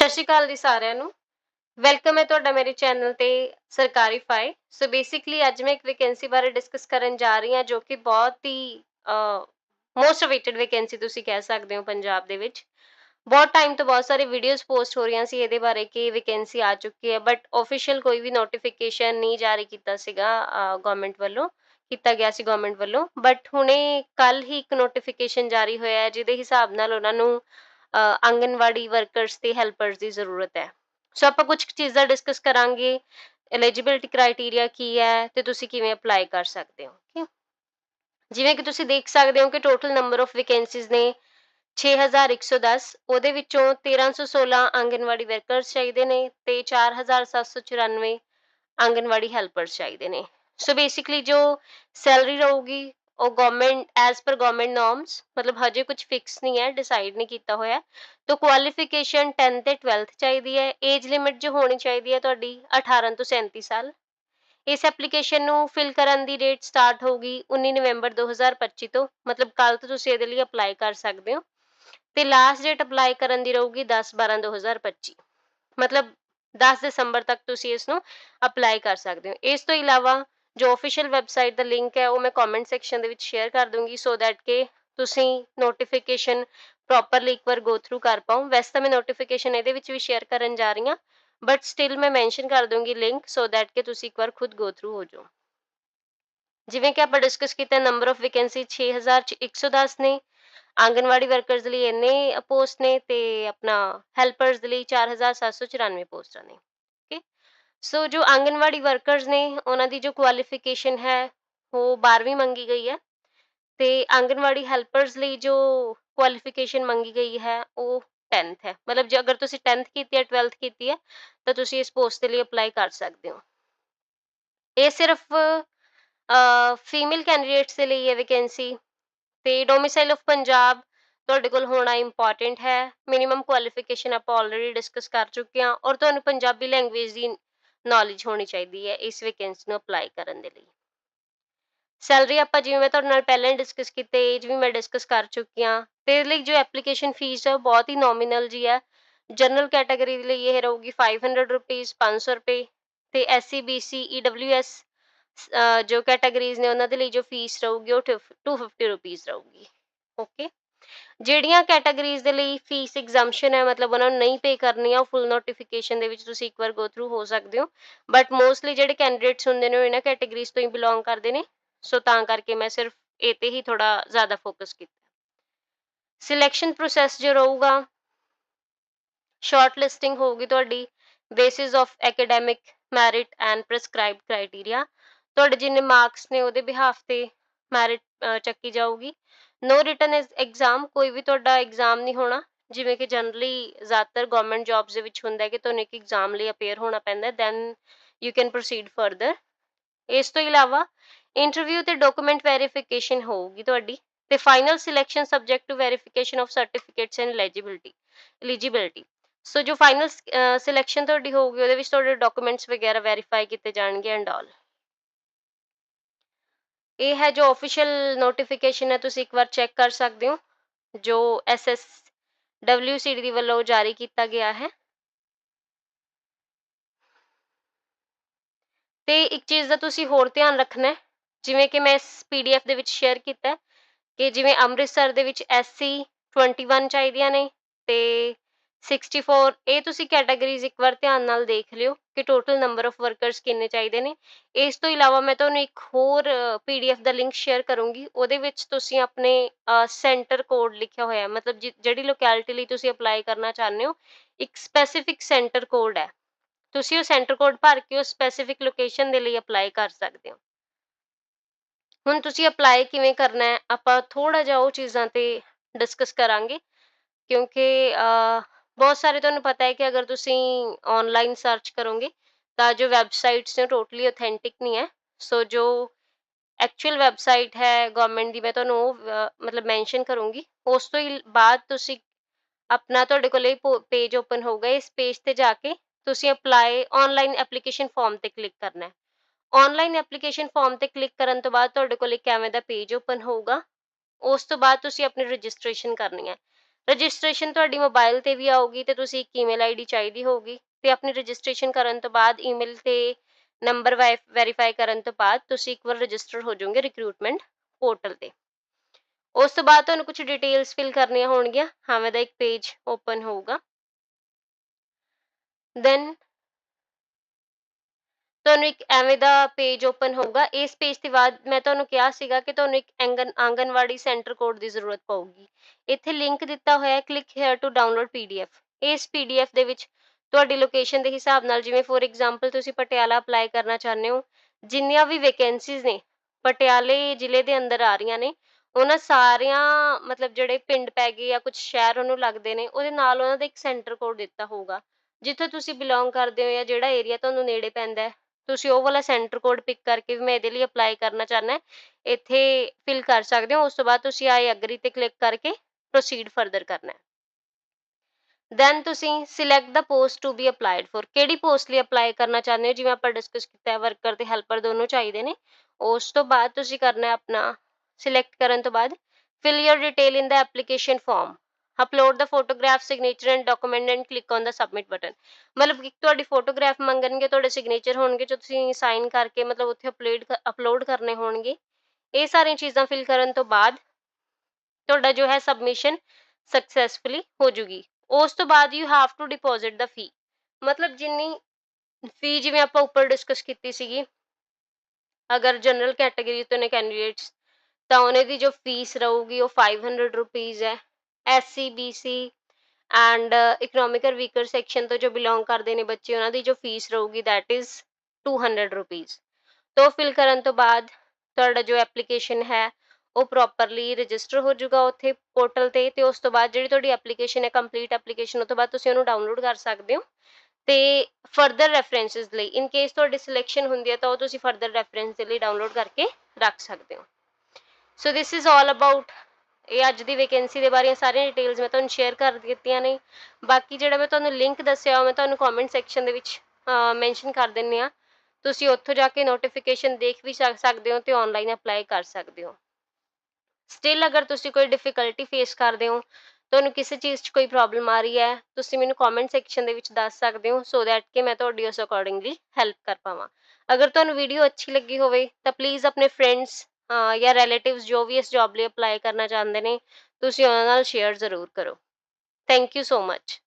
ਸਤਿ ਸ਼੍ਰੀ ਅਕਾਲ ਜੀ ਸਾਰਿਆਂ ਨੂੰ। ਵੈਲਕਮ ਹੈ ਤੁਹਾਡਾ ਮੇਰੇ ਚੈਨਲ ਤੇ ਸਰਕਾਰੀ ਫਾਈ ਸੋ ਬੇਸਿਕਲੀ ਅੱਜ ਮੈਂ ਇੱਕ ਵੈਕੈਂਸੀ ਬਾਰੇ ਡਿਸਕਸ ਕਰਨ ਜਾ ਰਹੀ ਹਾਂ ਜੋ ਕਿ ਬਹੁਤ ਹੀ ਮੋਸਟ ਅਵੇਟਡ ਵੈਕੈਂਸੀ ਤੁਸੀਂ ਕਹਿ ਸਕਦੇ ਹੋ ਪੰਜਾਬ ਦੇ ਵਿੱਚ। ਬਹੁਤ ਟਾਈਮ ਤੋਂ ਬਹੁਤ ਸਾਰੇ ਵੀਡੀਓਜ਼ ਪੋਸਟ ਹੋ ਰਹੀਆਂ ਸੀ ਇਹਦੇ ਬਾਰੇ ਕਿ ਵੈਕੈਂਸੀ ਆ ਚੁੱਕੀ ਹੈ ਬਟ ਆਫੀਸ਼ੀਅਲ ਕੋਈ ਵੀ ਨੋਟੀਫਿਕੇਸ਼ਨ ਨਹੀਂ ਜਾਰੀ ਕੀਤਾ ਸੀਗਾ ਗਵਰਨਮੈਂਟ ਵੱਲੋਂ, ਕੀਤਾ ਗਿਆ ਸੀ ਗਵਰਨਮੈਂਟ ਵੱਲੋਂ। ਬਟ ਹੁਣੇ ਕੱਲ ਹੀ ਇੱਕ ਨੋਟੀਫਿਕੇਸ਼ਨ ਜਾਰੀ ਹੋਇਆ ਹੈ, ਜਿਹਦੇ ਹਿਸਾਬ ਨਾਲ ਉਹਨਾਂ ਨੂੰ ਆਂਗਨਵਾੜੀ ਵਰਕਰਸ ਤੇ ਹੈਲਪਰਸ ਦੀ ਜ਼ਰੂਰਤ ਹੈ। ਸੋ ਆਪਾਂ ਕੁਝ ਚੀਜ਼ਾਂ ਡਿਸਕਸ ਕਰਾਂਗੇ। ਐਲੀਜੀਬਿਲਟੀ ਕ੍ਰਾਈਟੇਰੀਆ ਕੀ ਹੈ ਤੇ ਤੁਸੀਂ ਕਿਵੇਂ ਅਪਲਾਈ ਕਰ ਸਕਦੇ ਹੋ ਓਕੇ ਜਿਵੇਂ ਕਿ ਤੁਸੀਂ ਦੇਖ ਸਕਦੇ ਹੋ ਕਿ ਟੋਟਲ ਨੰਬਰ ਆਫ ਵੈਕੈਂਸੀਜ਼ ਨੇ 6110 ਉਹਦੇ ਵਿੱਚੋਂ 1316 ਆਂਗਨਵਾੜੀ ਵਰਕਰਸ ਚਾਹੀਦੇ ਨੇ ਤੇ 4794 ਆਂਗਨਵਾੜੀ ਹੈਲਪਰਸ ਚਾਹੀਦੇ ਨੇ। ਸੋ ਬੇਸਿਕਲੀ ਜੋ ਸੈਲਰੀ ਰਹੂਗੀ ਉਹ government as per government norms ਮਤਲਬ ਹਜੇ ਕੁਝ ਫਿਕਸ ਨਹੀਂ ਹੈ ਡਿਸਾਈਡ ਨਹੀਂ ਕੀਤਾ ਹੋਇਆ। ਤਾਂ ਕੁਆਲੀਫਿਕੇਸ਼ਨ 10th ਤੇ 12th ਚਾਹੀਦੀ ਹੈ। ਏਜ ਲਿਮਿਟ ਜੋ ਹੋਣੀ ਚਾਹੀਦੀ ਹੈ ਤੁਹਾਡੀ 18 ਤੋਂ 37 ਸਾਲ। ਇਸ ਐਪਲੀਕੇਸ਼ਨ ਨੂੰ ਫਿਲ ਕਰਨ ਦੀ ਡੇਟ ਸਟਾਰਟ ਹੋਊਗੀ 19 ਨਵੰਬਰ 2025 ਤੋਂ। ਮਤਲਬ ਕੱਲ ਤੋਂ ਤੁਸੀਂ ਇਹਦੇ ਲਈ ਅਪਲਾਈ ਕਰ ਸਕਦੇ ਹੋ। ਤੇ ਲਾਸਟ ਡੇਟ ਅਪਲਾਈ ਕਰਨ ਦੀ ਰਹੂਗੀ 10 12 2025 ਮਤਲਬ 10 ਦਸੰਬਰ ਤੱਕ ਤੁਸੀਂ ਇਸ ਨੂੰ ਅਪਲਾਈ ਕਰ ਸਕਦੇ ਹੋ। ਇਸ ਤੋਂ ਇਲਾਵਾ ਜੋ ਅਫੀਸ਼ੀਅਲ ਵੈਬਸਾਈਟ ਦਾ ਲਿੰਕ ਹੈ, ਉਹ ਮੈਂ ਕਮੈਂਟ ਸੈਕਸ਼ਨ ਦੇ ਵਿੱਚ ਸ਼ੇਅਰ ਕਰ ਦੂੰਗੀ ਸੋ ਦੈਟ ਕਿ ਤੁਸੀਂ ਨੋਟੀਫਿਕੇਸ਼ਨ ਪ੍ਰੋਪਰਲੀ ਇੱਕ ਵਾਰ ਗੋ ਥਰੂ ਕਰ ਪਾਓ। ਵੈਸੇ ਤਾਂ ਮੈਂ ਨੋਟੀਫਿਕੇਸ਼ਨ ਇਹਦੇ ਵਿੱਚ ਵੀ ਸ਼ੇਅਰ ਕਰਨ ਜਾ ਰਹੀ ਹਾਂ ਬਟ ਸਟਿਲ ਮੈਂ ਮੈਂਸ਼ਨ ਕਰ ਦੂੰਗੀ ਲਿੰਕ ਸੋ ਦੈਟ ਕਿ ਤੁਸੀਂ ਇੱਕ ਵਾਰ ਖੁਦ ਗੋ ਥਰੂ ਹੋ ਜਾਓ। ਜਿਵੇਂ ਕਿ ਆਪਾਂ ਡਿਸਕਸ ਕੀਤਾ ਨੰਬਰ ਆਫ ਵੈਕੈਂਸੀ 6110 ਨੇ, ਆਂਗਨਵਾੜੀ ਵਰਕਰਸ ਲਈ ਇੰਨੇ ਪੋਸਟ ਨੇ ਤੇ ਆਪਣਾ ਹੈਲਪਰਸ ਲਈ 4794 ਪੋਸਟਾਂ ਨੇ। ਸੋ ਜੋ ਆਂਗਨਵਾੜੀ ਵਰਕਰਸ ਨੇ ਉਹਨਾਂ ਦੀ ਜੋ ਕੁਆਲੀਫਿਕੇਸ਼ਨ ਹੈ ਉਹ 12ਵੀਂ ਮੰਗੀ ਗਈ ਹੈ ਤੇ ਆਂਗਨਵਾੜੀ ਹੈਲਪਰਸ ਲਈ ਜੋ ਕੁਆਲੀਫਿਕੇਸ਼ਨ ਮੰਗੀ ਗਈ ਹੈ ਉਹ 10th ਹੈ ਮਤਲਬ ਜੇ ਅਗਰ ਤੁਸੀਂ 10th ਕੀਤੀ ਹੈ 12th ਕੀਤੀ ਹੈ ਤਾਂ ਤੁਸੀਂ ਇਸ ਪੋਸਟ ਦੇ ਲਈ ਅਪਲਾਈ ਕਰ ਸਕਦੇ ਹੋ ਇਹ ਸਿਰਫ ਫੀਮੇਲ ਕੈਂਡੀਡੇਟਸ ਦੇ ਲਈ ਹੈ ਵੈਕੈਂਸੀ ਤੇ ਡੋਮਿਸਾਈਲ ਆਫ ਪੰਜਾਬ ਤੁਹਾਡੇ ਕੋਲ ਹੋਣਾ ਇੰਪੋਰਟੈਂਟ ਹੈ ਮਿਨੀਮਮ ਕੁਆਲੀਫਿਕੇਸ਼ਨ ਆਪਾਂ ਆਲਰੇਡੀ ਡਿਸਕਸ ਕਰ ਚੁੱਕੇ ਹਾਂ ਔਰ ਤੁਹਾਨੂੰ ਪੰਜਾਬੀ ਲੈਂਗੁਏਜ ਦੀ ਨੌਲੇਜ ਹੋਣੀ ਚਾਹੀਦੀ ਹੈ ਇਸ ਵੈਕੈਂਸੀ ਨੂੰ ਅਪਲਾਈ ਕਰਨ ਦੇ ਲਈ। ਸੈਲਰੀ ਆਪਾਂ ਜਿਵੇਂ ਮੈਂ ਤੁਹਾਡੇ ਨਾਲ ਪਹਿਲਾਂ ਹੀ ਡਿਸਕਸ ਕੀਤੇ ਏਜ ਵੀ ਮੈਂ ਡਿਸਕਸ ਕਰ ਚੁੱਕੀ ਹਾਂ, ਤੇ ਇਹਦੇ ਲਈ ਜੋ ਐਪਲੀਕੇਸ਼ਨ ਫੀਸ ਹੈ ਉਹ ਬਹੁਤ ਹੀ ਨੋਮੀਨਲ ਜੀ ਹੈ ਜਨਰਲ ਕੈਟਾਗਰੀ ਦੇ ਲਈ ਇਹ ਰਹੂਗੀ 500 ਰੁਪੀਸ 500 ਰੁਪਏ, ਤੇ ਐਸਸੀ ਬੀਸੀ ਈਡਬਲਯੂਐਸ ਜੋ ਕੈਟਾਗਰੀਜ਼ ਨੇ ਉਹਨਾਂ ਦੇ ਲਈ ਜੋ ਫੀਸ ਰਹੂਗੀ ਉਹ 250 ਰੁਪੀਸ ਰਹੂਗੀ। ਓਕੇ ਜਿਹੜੀਆਂ ਕੈਟਾਗਰੀਜ਼ ਦੇ ਲਈ ਫੀਸ ਐਗਜ਼ੈਂਪਸ਼ਨ ਹੈ, ਮਤਲਬ ਉਹਨਾਂ ਨੂੰ ਨਹੀਂ ਪੇ ਕਰਨੀ ਆ ਫੁੱਲ ਨੋਟੀਫਿਕੇਸ਼ਨ ਦੇ ਵਿੱਚ ਤੁਸੀਂ ਇੱਕ ਵਾਰ ਗੋ ਥਰੂ ਹੋ ਸਕਦੇ ਹੋ। ਬਟ ਮੋਸਟਲੀ ਜਿਹੜੇ ਕੈਂਡੀਡੇਟਸ ਹੁੰਦੇ ਨੇ, ਉਹ ਇਹਨਾਂ ਕੈਟਾਗਰੀਜ਼ ਤੋਂ ਹੀ ਬਿਲੋਂਗ ਕਰਦੇ ਨੇ। ਸੋ ਤਾਂ ਕਰਕੇ ਮੈਂ ਸਿਰਫ ਇਹ ਤੇ ਹੀ ਥੋੜਾ ਜ਼ਿਆਦਾ ਫੋਕਸ ਕੀਤਾ। ਸਿਲੈਕਸ਼ਨ ਪ੍ਰੋਸੈਸ ਜੋ ਰਹੂਗਾ ਸ਼ਾਰਟ ਲਿਸਟਿੰਗ ਹੋਊਗੀ ਤੁਹਾਡੀ basis of academic merit and prescribed criteria ਤੁਹਾਡੇ ਜਿੰਨੇ ਮਾਰਕਸ ਨੇ, ਉਹਦੇ ਬਿਹਾਫ ਤੇ ਮੈਰਿਟ ਚੱਕੀ ਜਾਊਗੀ। ਨੋ ਰਿਟਨ ਐਗਜ਼ਾਮ ਕੋਈ ਵੀ ਤੁਹਾਡਾ ਐਗਜ਼ਾਮ ਨਹੀਂ ਹੋਣਾ। ਜਿਵੇਂ ਕਿ ਜਨਰਲੀ ਜ਼ਿਆਦਾਤਰ ਗਵਰਨਮੈਂਟ ਜੌਬਸ ਦੇ ਵਿੱਚ ਹੁੰਦਾ ਹੈ ਕਿ ਤੁਹਾਨੂੰ ਇੱਕ ਐਗਜ਼ਾਮ ਲਈ ਅਪੀਅਰ ਹੋਣਾ ਪੈਂਦਾ then you can proceed further ਇਸ ਤੋਂ ਇਲਾਵਾ ਇੰਟਰਵਿਊ ਤੇ ਡਾਕੂਮੈਂਟ ਵੈਰੀਫਿਕੇਸ਼ਨ ਹੋਊਗੀ ਤੁਹਾਡੀ, ਤੇ final selection subject to verification of certificates and eligibility eligibility so ਜੋ ਫਾਈਨਲ ਸਿਲੈਕਸ਼ਨ ਤੁਹਾਡੀ ਹੋਊਗੀ, ਉਹਦੇ ਵਿੱਚ ਤੁਹਾਡੇ ਡਾਕੂਮੈਂਟਸ ਵਗੈਰਾ ਵੈਰੀਫਾਈ ਕੀਤੇ ਜਾਣਗੇ ਐਂਡ ਆਲ ਇਹ ਹੈ ਜੋ ਅਫੀਸ਼ੀਅਲ ਨੋਟੀਫਿਕੇਸ਼ਨ ਹੈ, ਤੁਸੀਂ ਇੱਕ ਵਾਰ ਚੈੱਕ ਕਰ ਸਕਦੇ ਹੋ, ਜੋ ਐਸਐਸ ਡਬਲਯੂਸੀਡੀ ਦੀ ਵੱਲੋਂ ਜਾਰੀ ਕੀਤਾ ਗਿਆ ਹੈ। ਤੇ ਇੱਕ ਚੀਜ਼ ਦਾ ਤੁਸੀਂ ਹੋਰ ਧਿਆਨ ਰੱਖਣਾ ਹੈ, ਜਿਵੇਂ ਕਿ ਮੈਂ ਇਸ ਪੀਡੀਐਫ ਦੇ ਵਿੱਚ ਸ਼ੇਅਰ ਕੀਤਾ ਕਿ ਜਿਵੇਂ ਅੰਮ੍ਰਿਤਸਰ ਦੇ ਵਿੱਚ ਐਸਸੀ 21 ਚਾਹੀਦੀਆਂ ਨੇ, ਤੇ 64 ਇਹ ਤੁਸੀਂ ਕੈਟਾਗਰੀਜ਼ ਇੱਕ ਵਾਰ ਧਿਆਨ ਨਾਲ ਦੇਖ ਲਿਓ ਕਿ ਟੋਟਲ ਨੰਬਰ ਆਫ ਵਰਕਰਸ ਕਿੰਨੇ ਚਾਹੀਦੇ ਨੇ। ਇਸ ਤੋਂ ਇਲਾਵਾ ਮੈਂ ਤੁਹਾਨੂੰ ਇੱਕ ਹੋਰ ਪੀਡੀਐਫ ਦਾ ਲਿੰਕ ਸ਼ੇਅਰ ਕਰੂੰਗੀ, ਉਹਦੇ ਵਿੱਚ ਤੁਸੀਂ ਆਪਣੇ ਸੈਂਟਰ ਕੋਡ ਲਿਖਿਆ ਹੋਇਆ ਮਤਲਬ ਜਿਹੜੀ ਲੋਕੈਲਿਟੀ ਲਈ ਤੁਸੀਂ ਅਪਲਾਈ ਕਰਨਾ ਚਾਹੁੰਦੇ ਹੋ, ਇੱਕ ਸਪੈਸੀਫਿਕ ਸੈਂਟਰ ਕੋਡ ਹੈ। ਤੁਸੀਂ ਉਹ ਸੈਂਟਰ ਕੋਡ ਭਰ ਕੇ ਉਹ ਸਪੈਸੀਫਿਕ ਲੋਕੇਸ਼ਨ ਦੇ ਲਈ ਅਪਲਾਈ ਕਰ ਸਕਦੇ ਹੋ। ਹੁਣ ਤੁਸੀਂ ਅਪਲਾਈ ਕਿਵੇਂ ਕਰਨਾ ਹੈ, ਆਪਾਂ ਥੋੜਾ ਜਿਹਾ ਉਹ ਚੀਜ਼ਾਂ ਤੇ ਡਿਸਕਸ ਕਰਾਂਗੇ, ਕਿਉਂਕਿ ਬਹੁਤ ਸਾਰੇ ਤੁਹਾਨੂੰ ਪਤਾ ਹੈ ਕਿ ਅਗਰ ਤੁਸੀਂ ਆਨਲਾਈਨ ਸਰਚ ਕਰੋਗੇ ਤਾਂ ਜੋ ਵੈਬਸਾਈਟਸ ਨੇ ਟੋਟਲੀ ਆਥੈਂਟਿਕ ਨਹੀਂ ਹੈ ਸੋ ਜੋ ਐਕਚੁਅਲ ਵੈਬਸਾਈਟ ਹੈ ਗਵਰਨਮੈਂਟ ਦੀ ਮੈਂ ਤੁਹਾਨੂੰ ਉਹ ਮਤਲਬ ਮੈਂਸ਼ਨ ਕਰੂੰਗੀ ਉਸ ਤੋਂ ਹੀ ਬਾਅਦ ਤੁਸੀਂ ਆਪਣਾ ਤੁਹਾਡੇ ਕੋਲ ਇਹ ਪੇਜ ਓਪਨ ਹੋਊਗਾ ਇਸ ਪੇਜ ਤੇ ਜਾ ਕੇ ਤੁਸੀਂ ਅਪਲਾਈ ਆਨਲਾਈਨ ਐਪਲੀਕੇਸ਼ਨ ਫਾਰਮ ਤੇ ਕਲਿੱਕ ਕਰਨਾ ਹੈ ਆਨਲਾਈਨ ਐਪਲੀਕੇਸ਼ਨ ਫਾਰਮ ਤੇ ਕਲਿੱਕ ਕਰਨ ਤੋਂ ਬਾਅਦ ਤੁਹਾਡੇ ਕੋਲ ਇੱਕ ਐਵੇਂ ਦਾ ਪੇਜ ਓਪਨ ਹੋਊਗਾ ਉਸ ਤੋਂ ਬਾਅਦ ਤੁਸੀਂ ਆਪਣੀ ਰਜਿਸਟ੍ਰੇਸ਼ਨ ਕਰਨੀ ਹੈ ਰਜਿਸਟ੍ਰੇਸ਼ਨ ਤੁਹਾਡੀ ਮੋਬਾਈਲ ਤੇ ਵੀ ਆਊਗੀ ਤੇ ਤੁਸੀਂ ਇੱਕ ਈਮੇਲ ਆਈਡੀ ਚਾਹੀਦੀ ਹੋਊਗੀ ਤੇ ਆਪਣੀ ਰਜਿਸਟ੍ਰੇਸ਼ਨ ਕਰਨ ਤੋਂ ਬਾਅਦ ਈਮੇਲ ਤੇ ਨੰਬਰ ਵੈਰੀਫਾਈ ਕਰਨ ਤੋਂ ਬਾਅਦ ਤੁਸੀਂ ਇੱਕ ਵਾਰ ਰਜਿਸਟਰ ਹੋ ਜਾਓਗੇ ਰਿਕਰੂਟਮੈਂਟ ਪੋਰਟਲ ਤੇ। ਉਸ ਤੋਂ ਬਾਅਦ ਤੁਹਾਨੂੰ ਕੁਝ ਡਿਟੇਲਸ ਫਿਲ ਕਰਨੀਆਂ ਹੋਣਗੀਆਂ, ਹਾਵੇਂ ਦਾ ਇੱਕ ਪੇਜ ਓਪਨ ਹੋਊਗਾ। ਦੈਨ ਤੁਹਾਨੂੰ ਇੱਕ ਐਵੇਂ ਦਾ ਪੇਜ ਓਪਨ ਹੋਊਗਾ। ਇਸ ਪੇਜ ਤੋਂ ਬਾਅਦ ਮੈਂ ਤੁਹਾਨੂੰ ਕਿਹਾ ਸੀਗਾ ਕਿ ਤੁਹਾਨੂੰ ਇੱਕ ਐਂਗਨ ਆਂਗਨਵਾੜੀ ਸੈਂਟਰ ਕੋਡ ਦੀ ਜ਼ਰੂਰਤ ਪਊਗੀ। ਇੱਥੇ ਲਿੰਕ ਦਿੱਤਾ ਹੋਇਆ ਹੈ click here to download PDF ਇਸ ਪੀਡੀਐਫ ਦੇ ਵਿੱਚ ਤੁਹਾਡੀ ਲੋਕੇਸ਼ਨ ਦੇ ਹਿਸਾਬ ਨਾਲ ਜਿਵੇਂ ਫੋਰ ਐਗਜ਼ਾਮਪਲ ਤੁਸੀਂ ਪਟਿਆਲਾ ਅਪਲਾਈ ਕਰਨਾ ਚਾਹੁੰਦੇ ਹੋ, ਜਿੰਨੀਆਂ ਵੀ ਵੈਕੈਂਸੀਜ਼ ਨੇ, ਪਟਿਆਲੇ ਜ਼ਿਲ੍ਹੇ ਦੇ ਅੰਦਰ ਆ ਰਹੀਆਂ ਨੇ, ਉਹਨਾਂ ਸਾਰਿਆਂ ਮਤਲਬ ਜਿਹੜੇ ਪਿੰਡ ਪੈ ਗਏ ਜਾਂ ਕੁਝ ਸ਼ਹਿਰ ਉਹਨੂੰ ਲੱਗਦੇ ਨੇ, ਉਹਦੇ ਨਾਲ ਉਹਨਾਂ ਦਾ ਇੱਕ ਸੈਂਟਰ ਕੋਡ ਦਿੱਤਾ ਹੋਊਗਾ। ਜਿੱਥੇ ਤੁਸੀਂ ਬਿਲੋਂਗ ਕਰਦੇ ਹੋ ਜਾਂ ਜਿਹੜਾ ਏਰੀਆ ਤੁਹਾਨੂੰ ਨੇੜੇ ਪੈਂਦਾ ਹੈ ਤੁਸੀਂ ਉਹ ਵਾਲਾ ਸੈਂਟਰ ਕੋਡ ਪਿਕ ਕਰਕੇ ਵੀ ਮੈਂ ਇਹਦੇ ਲਈ ਅਪਲਾਈ ਕਰਨਾ ਚਾਹੁੰਦਾ ਇੱਥੇ ਫਿਲ ਕਰ ਸਕਦੇ ਹੋ ਉਸ ਤੋਂ ਬਾਅਦ ਤੁਸੀਂ ਆਈ ਐਗਰੀ ਤੇ ਕਲਿੱਕ ਕਰਕੇ ਪ੍ਰੋਸੀਡ ਫਰਦਰ ਕਰਨਾ ਹੈ ਦੈਨ ਤੁਸੀਂ select the post to be applied for ਕਿਹੜੀ ਪੋਸਟ ਲਈ ਅਪਲਾਈ ਕਰਨਾ ਚਾਹੁੰਦੇ ਹੋ ਜਿਵੇਂ ਆਪਾਂ ਡਿਸਕਸ ਕੀਤਾ ਹੈ ਵਰਕਰ ਤੇ ਹੈਲਪਰ ਦੋਨੋਂ ਚਾਹੀਦੇ ਨੇ ਉਸ ਤੋਂ ਬਾਅਦ ਤੁਸੀਂ ਕਰਨਾ ਹੈ ਆਪਣਾ ਸਿਲੈਕਟ ਕਰਨ ਤੋਂ ਬਾਅਦ fill your detail in the application form upload the photograph signature and document and click on the submit button ਮਤਲਬ ਕਿ ਤੁਹਾਡੀ ਫੋਟੋਗ੍ਰਾਫ ਮੰਗਣਗੇ ਤੁਹਾਡੇ ਸਿਗਨੇਚਰ ਹੋਣਗੇ ਜੋ ਤੁਸੀਂ ਸਾਈਨ ਕਰਕੇ ਮਤਲਬ ਉੱਥੇ ਅਪਲੋਡ ਅਪਲੋਡ ਕਰਨੇ ਹੋਣਗੇ ਇਹ ਸਾਰੀਆਂ ਚੀਜ਼ਾਂ ਫਿਲ ਕਰਨ ਤੋਂ ਬਾਅਦ ਤੁਹਾਡਾ ਜੋ ਹੈ ਸਬਮਿਸ਼ਨ ਸਕਸੈਸਫੁਲੀ ਹੋ ਜੂਗੀ ਉਸ ਤੋਂ ਬਾਅਦ you have to deposit the fee ਮਤਲਬ ਜਿੰਨੀ ਫੀ ਜਿਵੇਂ ਆਪਾਂ ਉੱਪਰ ਡਿਸਕਸ ਕੀਤੀ ਸੀਗੀ ਅਗਰ ਜਨਰਲ ਕੈਟਾਗਰੀ ਤੋਂ ਨੇ ਕੈਂਡੀਡੇਟਸ ਤਾਂ ਉਹਨੇ ਦੀ ਜੋ ਫੀਸ ਰਹੂਗੀ ਉਹ 500 ਰੁਪੀਸ ਹੈ SC BC and economical weaker section ਤੋਂ ਜੋ ਬਿਲੋਂਗ ਕਰਦੇ ਨੇ ਬੱਚੇ, ਉਹਨਾਂ ਦੀ ਜੋ ਫੀਸ ਰਹੂਗੀ ਥੈਟ ਇਜ਼ 200 ਰੁਪੀਸ ਤੋਂ ਫਿਲ ਕਰਨ ਤੋਂ ਬਾਅਦ ਤੁਹਾਡਾ ਜੋ ਐਪਲੀਕੇਸ਼ਨ ਹੈ, ਉਹ ਪ੍ਰੋਪਰਲੀ ਰਜਿਸਟਰ ਹੋ ਜਾਊਗਾ ਉੱਥੇ ਪੋਰਟਲ ਤੇ ਤੇ ਉਸ ਤੋਂ ਬਾਅਦ ਜਿਹੜੀ ਤੁਹਾਡੀ ਐਪਲੀਕੇਸ਼ਨ ਹੈ ਕੰਪਲੀਟ ਐਪਲੀਕੇਸ਼ਨ ਉਸ ਤੋਂ ਬਾਅਦ ਤੁਸੀਂ ਉਹਨੂੰ ਡਾਊਨਲੋਡ ਕਰ ਸਕਦੇ ਹੋ ਤੇ ਫਰਦਰ ਰੈਫਰੈਂਸਸ ਲਈ ਇਨ ਕੇਸ ਤੁਹਾਡੀ ਸਿਲੈਕਸ਼ਨ ਹੁੰਦੀ ਹੈ ਤਾਂ ਉਹ ਤੁਸੀਂ ਫਰਦਰ ਰੈਫਰੈਂਸ ਦੇ ਲਈ ਡਾਊਨਲੋਡ ਕਰਕੇ ਰੱਖ ਸਕਦੇ ਹੋ। So this is all about ਇਹ ਅੱਜ ਦੀ ਵੈਕੈਂਸੀ ਦੇ ਬਾਰੇ ਸਾਰੀਆਂ ਡਿਟੇਲਸ ਮੈਂ ਤੁਹਾਨੂੰ ਸ਼ੇਅਰ ਕਰ ਦਿੱਤੀਆਂ ਨੇ। ਬਾਕੀ ਜਿਹੜਾ ਮੈਂ ਤੁਹਾਨੂੰ ਲਿੰਕ ਦੱਸਿਆ ਉਹ ਮੈਂ ਤੁਹਾਨੂੰ ਕਮੈਂਟ ਸੈਕਸ਼ਨ ਦੇ ਵਿੱਚ ਮੈਂਸ਼ਨ ਕਰ ਦਿੰਨੀ ਆ ਤੁਸੀਂ ਉੱਥੋਂ ਜਾ ਕੇ ਨੋਟੀਫਿਕੇਸ਼ਨ ਦੇਖ ਵੀ ਸਕਦੇ ਹੋ ਤੇ ਆਨਲਾਈਨ ਅਪਲਾਈ ਕਰ ਸਕਦੇ ਹੋ। ਸਟਿਲ ਅਗਰ ਤੁਸੀਂ ਕੋਈ ਡਿਫਿਕਲਟੀ ਫੇਸ ਕਰਦੇ ਹੋ, ਤੁਹਾਨੂੰ ਕਿਸੇ ਚੀਜ਼ 'ਚ ਕੋਈ ਪ੍ਰੋਬਲਮ ਆ ਰਹੀ ਹੈ, ਤੁਸੀਂ ਮੈਨੂੰ ਕਮੈਂਟ ਸੈਕਸ਼ਨ ਦੇ ਵਿੱਚ ਦੱਸ ਸਕਦੇ ਹੋ ਸੋ ਦੈਟ ਕਿ ਮੈਂ ਤੁਹਾਡੀ ਉਸ ਅਕੋਰਡਿੰਗਲੀ ਹੈਲਪ ਕਰ ਪਾਵਾਂ। ਅਗਰ ਤੁਹਾਨੂੰ ਵੀਡੀਓ ਅੱਛੀ ਲੱਗੀ ਹੋਵੇ, ਤਾਂ ਪਲੀਜ਼ ਆਪਣੇ ਫਰੈਂਡਸ ਜਾਂ ਰਿਲੇਟਿਵਸ ਜੋ ਵੀ ਇਸ ਜੌਬ ਲਈ ਅਪਲਾਈ ਕਰਨਾ ਚਾਹੁੰਦੇ ਨੇ, ਤੁਸੀਂ ਉਹਨਾਂ ਨਾਲ ਸ਼ੇਅਰ ਜ਼ਰੂਰ ਕਰੋ। Thank you so much